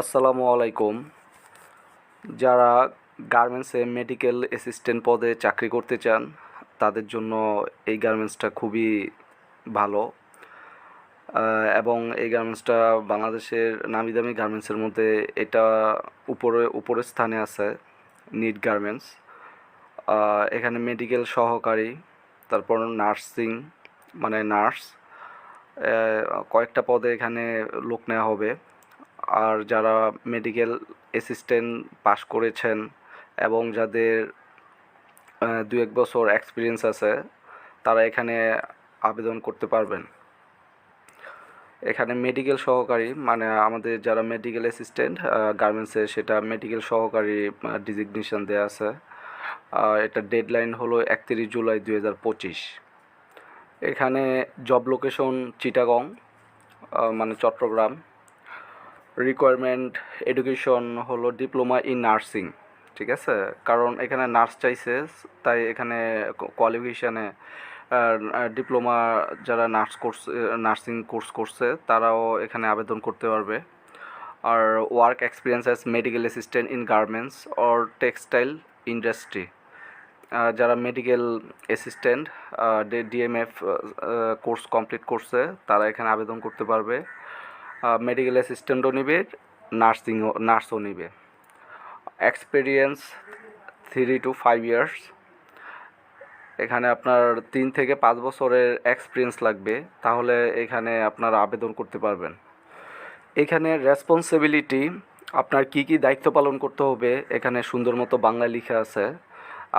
আসসালামু আলাইকুম। যারা গার্মেন্টসে মেডিকেল অ্যাসিস্ট্যান্ট পদে চাকরি করতে চান, তাদের জন্য এই গার্মেন্টসটা খুবই ভালো। এবং এই গার্মেন্টসটা বাংলাদেশের নামি দামি গার্মেন্টসের মধ্যে এটা উপরে, উপরের স্থানে আছে নিট গার্মেন্টস এখানে মেডিকেল সহকারী, তারপর নার্সিং মানে নার্স কয়েকটা পদে এখানে লোক নেওয়া হবে। আর যারা মেডিকেল অ্যাসিস্ট্যান্ট পাশ করেছেন এবং যাদের দু এক বছর এক্সপিরিয়েন্স আছে, তারা এখানে আবেদন করতে পারবেন। এখানে মেডিকেল সহকারী মানে আমাদের যারা মেডিকেল অ্যাসিস্ট্যান্ট গার্মেন্টসে সেটা মেডিকেল সহকারী ডিজিগনেশন দেওয়া আছে। এটা ডেডলাইন হলো একত্রিশ জুলাই দুই হাজার পঁচিশ। এখানে জব লোকেশন চিটাগং মানে চট্টগ্রাম। রিকোয়ারমেন্ট এডুকেশন হলো ডিপ্লোমা ইন নার্সিং ঠিক আছে? কারণ এখানে নার্স চাইছে, তাই এখানে কোয়ালিফিকেশানে ডিপ্লোমা যারা নার্স কোর্স নার্সিং কোর্স করছে, তারাও এখানে আবেদন করতে পারবে। আর work experience as medical assistant in garments or textile industry যারা medical assistant D M F course complete করছে, তারা এখানে আবেদন করতে পারবে। মেডিকেল অ্যাসিস্ট্যান্টও নিবে নার্সিংও নার্সও নিবে। Experience three two five years এখানে আপনার তিন থেকে পাঁচ বছরের এক্সপিরিয়েন্স লাগবে, তাহলে এখানে আপনারা আবেদন করতে পারবেন। এখানে রেসপন্সিবিলিটি আপনার কি কি দায়িত্ব পালন করতে হবে, এখানে সুন্দর মতো বাংলা লেখা আছে।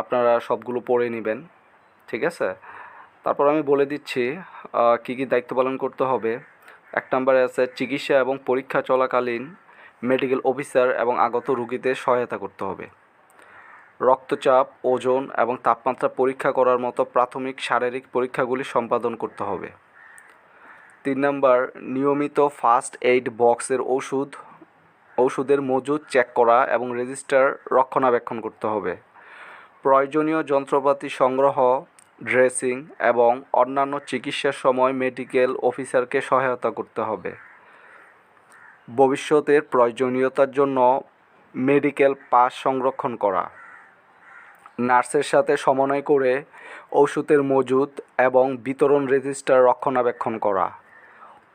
আপনারা সবগুলো পড়ে নেবেন, ঠিক আছে? তারপর আমি বলে দিচ্ছি কি কি দায়িত্ব পালন করতে হবে। এক নম্বরে আছে চিকিৎসা এবং পরীক্ষা চলাকালীন মেডিকেল অফিসার এবং আগত রোগীদের সহায়তা করতে হবে। রক্তচাপ, ওজন এবং তাপমাত্রা পরীক্ষা করার মতো প্রাথমিক শারীরিক পরীক্ষাগুলি সম্পাদন করতে হবে। তিন নম্বর, নিয়মিত ফার্স্ট এইড বক্সের ওষুধ, ওষুধের মজুদ চেক করা এবং রেজিস্টার রক্ষণাবেক্ষণ করতে হবে। প্রয়োজনীয় যন্ত্রপাতি সংগ্রহ ড্রেসিং এবং অন্যান্য চিকিৎসার সময় মেডিকেল অফিসারকে সহায়তা করতে হবে। ভবিষ্যতের প্রয়োজনীয়তার জন্য মেডিকেল পাস সংরক্ষণ করা। নার্সের সাথে সমন্বয় করে ওষুধের মজুদ এবং বিতরণ রেজিস্টার রক্ষণাবেক্ষণ করা।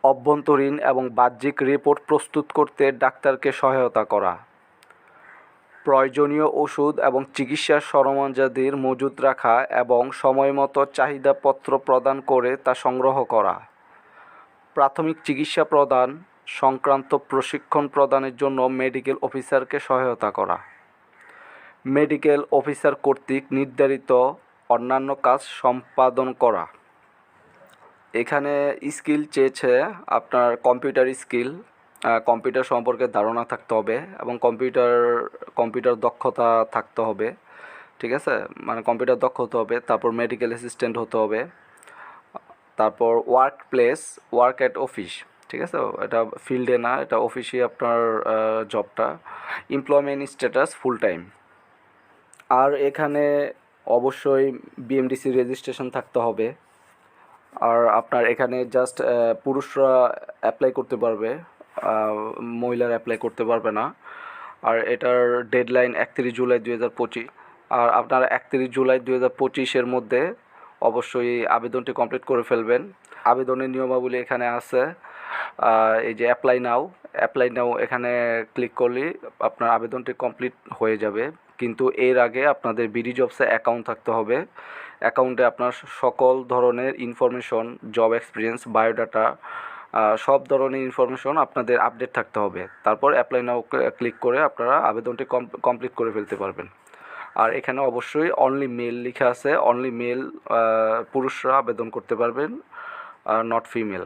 অভ্যন্তরীণ এবং বাহ্যিক রিপোর্ট প্রস্তুত করতে ডাক্তারকে সহায়তা করা। প্রয়োজনীয় ওষুধ এবং চিকিৎসার সরঞ্জাদির মজুদ রাখা এবং সময়মতো চাহিদাপত্র প্রদান করে তা সংগ্রহ করা। প্রাথমিক চিকিৎসা প্রদান, সংক্রান্ত প্রশিক্ষণ প্রদানের জন্য মেডিকেল অফিসারকে সহায়তা করা। মেডিকেল অফিসার কর্তৃক নির্ধারিত অন্যান্য কাজ সম্পাদন করা। এখানে স্কিল চেয়েছে আপনার কম্পিউটার স্কিল কম্পিউটার সম্পর্কে ধারণা থাকতে হবে এবং কম্পিউটার কম্পিউটার দক্ষতা থাকতে হবে, ঠিক আছে? মানে কম্পিউটার দক্ষ হতে হবে, তারপর মেডিকেল অ্যাসিস্ট্যান্ট হতে হবে, তারপর work place work at office ঠিক আছে? এটা ফিল্ডে না, এটা অফিসে আপনার জবটা এমপ্লয়মেন্ট স্ট্যাটাস ফুল টাইম আর এখানে অবশ্যই বিএমডিসি রেজিস্ট্রেশন থাকতে হবে। আর আপনার এখানে জাস্ট পুরুষরা অ্যাপ্লাই করতে পারবে। মহিলারা অ্যাপ্লাই করতে পারবে না। আর এটার ডেডলাইন একত্রিশ জুলাই দুই হাজার পঁচিশ। আর আপনার একত্রিশ জুলাই দুই হাজার পঁচিশের মধ্যে অবশ্যই আবেদনটি কমপ্লিট করে ফেলবেন। আবেদনের নিয়মাবলী এখানে আছে। এই যে অ্যাপ্লাই নাও অ্যাপ্লাই নাও এখানে ক্লিক করলে আপনার আবেদনটি কমপ্লিট হয়ে যাবে। কিন্তু এর আগে আপনাদের বিডি জবসে অ্যাকাউন্ট থাকতে হবে। অ্যাকাউন্টে আপনার সকল ধরনের ইনফরমেশন জব এক্সপিরিয়েন্স বায়োডাটা সব ধরনের ইনফরমেশন আপনাদের আপডেট থাকতে হবে। তারপর অ্যাপ্লাই নাও ক্লিক করে আপনারা আবেদনটি কমপ্লিট করে ফেলতে পারবেন। আর এখানে অবশ্যই অনলি মেল লেখা আছে। অনলি মেল পুরুষরা আবেদন করতে পারবেন নট ফিমেল